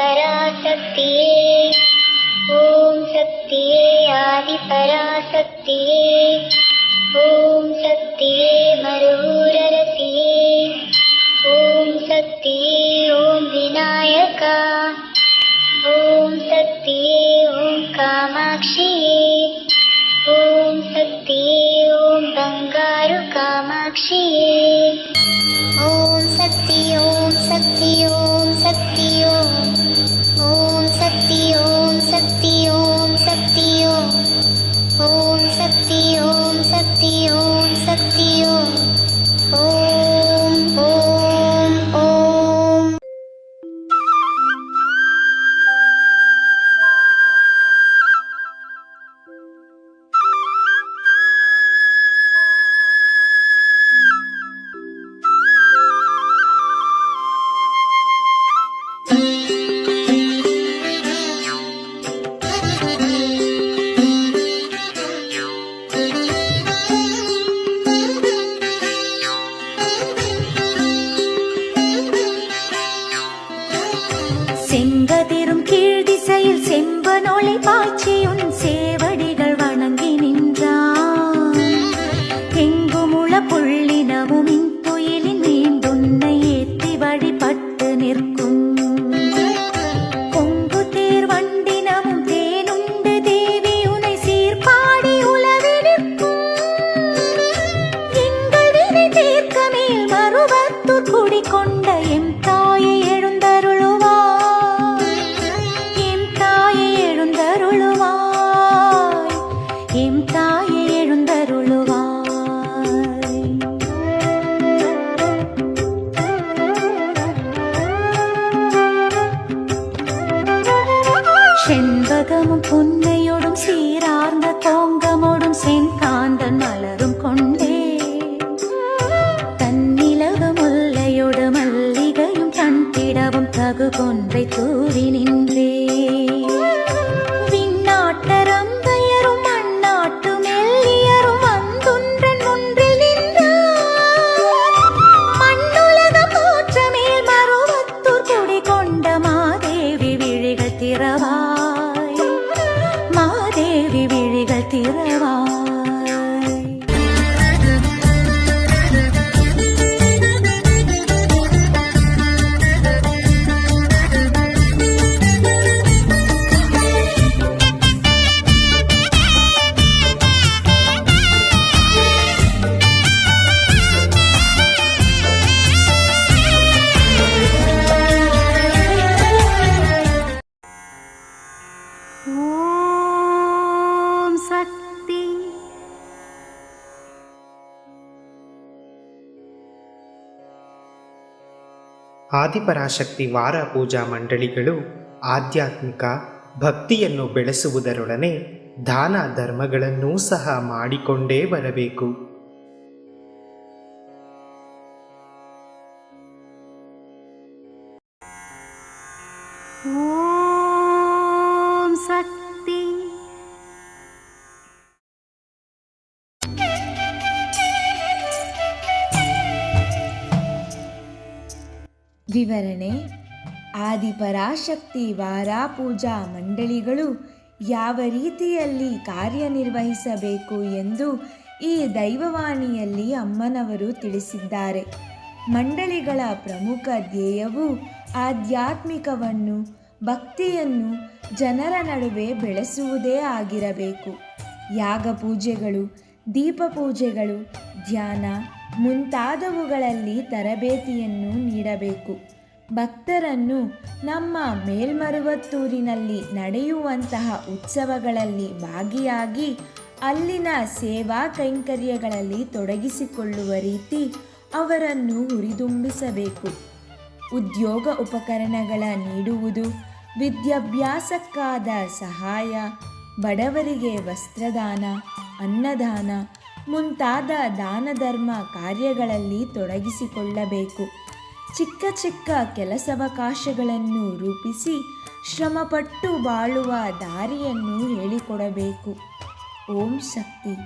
शक्तिये ॐ शक्तिये आदिपराशक्तिये। ॐ शक्तिये मरुररसिये ॐ शक्तिये ॐ विनायका। ॐ शक्तिये ॐ कामाक्षिये। ॐ शक्तिये ॐ बङ्गारु कामाक्षिये। ॐ शक्ति ॐ शक्ति கீழ் திசையில் செம்பனொளி பாய்ச்சியுன் சேவடிகள் வணங்கி நின்றான். எங்குமுள புள்ளி செண்பகமும் பொன்னையோடும் சீரார்ந்த தோங்கமோடும் செங்காந்தன் மலரும் கொண்டே. தன்னிலக முல்லையோடு மல்லிகையும் கண்டிடவும் தகு கொண்டு திறவா ಆದಿಪರಾಶಕ್ತಿ ವಾರ ಪೂಜಾ ಮಂಡಳಿಗಳು ಆಧ್ಯಾತ್ಮಿಕ ಭಕ್ತಿಯನ್ನು ಬೆಳೆಸುವುದರೊಡನೆ ದಾನ ಧರ್ಮಗಳನ್ನೂ ಸಹ ಮಾಡಿಕೊಂಡೇ ಬರಬೇಕು. ವಿವರಣೆ, ಆದಿಪರಾಶಕ್ತಿ ವಾರಾ ಪೂಜಾ ಮಂಡಳಿಗಳು ಯಾವ ರೀತಿಯಲ್ಲಿ ಕಾರ್ಯನಿರ್ವಹಿಸಬೇಕು ಎಂದು ಈ ದೈವವಾಣಿಯಲ್ಲಿ ಅಮ್ಮನವರು ತಿಳಿಸಿದ್ದಾರೆ. ಮಂಡಳಿಗಳ ಪ್ರಮುಖ ಧ್ಯೇಯವು ಆಧ್ಯಾತ್ಮಿಕವನ್ನು, ಭಕ್ತಿಯನ್ನು ಜನರ ನಡುವೆ ಬೆಳೆಸುವುದೇ ಆಗಿರಬೇಕು. ಯಾಗ ಪೂಜೆಗಳು, ದೀಪ ಪೂಜೆಗಳು, ಧ್ಯಾನ ಮುಂತಾದವುಗಳಲ್ಲಿ ತರಬೇತಿಯನ್ನು ನೀಡಬೇಕು. ಭಕ್ತರನ್ನು ನಮ್ಮ ಮೇಲ್ಮರುವತ್ತೂರಿನಲ್ಲಿ ನಡೆಯುವಂತಹ ಉತ್ಸವಗಳಲ್ಲಿ ಭಾಗಿಯಾಗಿ ಅಲ್ಲಿನ ಸೇವಾ ಕೈಂಕರ್ಯಗಳಲ್ಲಿ ತೊಡಗಿಸಿಕೊಳ್ಳುವ ರೀತಿ ಅವರನ್ನು ಹುರಿದುಂಬಿಸಬೇಕು. ಉದ್ಯೋಗ ಉಪಕರಣಗಳ ನೀಡುವುದು, ವಿದ್ಯಾಭ್ಯಾಸಕ್ಕಾದ ಸಹಾಯ, ಬಡವರಿಗೆ ವಸ್ತ್ರದಾನ, ಅನ್ನದಾನ ಮುಂತಾದ ದಾನ ಧರ್ಮ ಕಾರ್ಯಗಳಲ್ಲಿ ತೊಡಗಿಸಿಕೊಳ್ಳಬೇಕು. ಚಿಕ್ಕ ಚಿಕ್ಕ ಕೆಲಸವಕಾಶಗಳನ್ನು ರೂಪಿಸಿ ಶ್ರಮಪಟ್ಟು ಬಾಳುವ ದಾರಿಯನ್ನು ಹೇಳಿಕೊಡಬೇಕು. ಓಂ ಶಕ್ತಿ.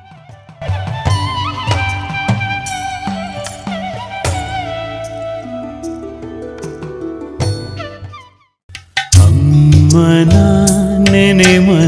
ನೆಮ್ಮದಿ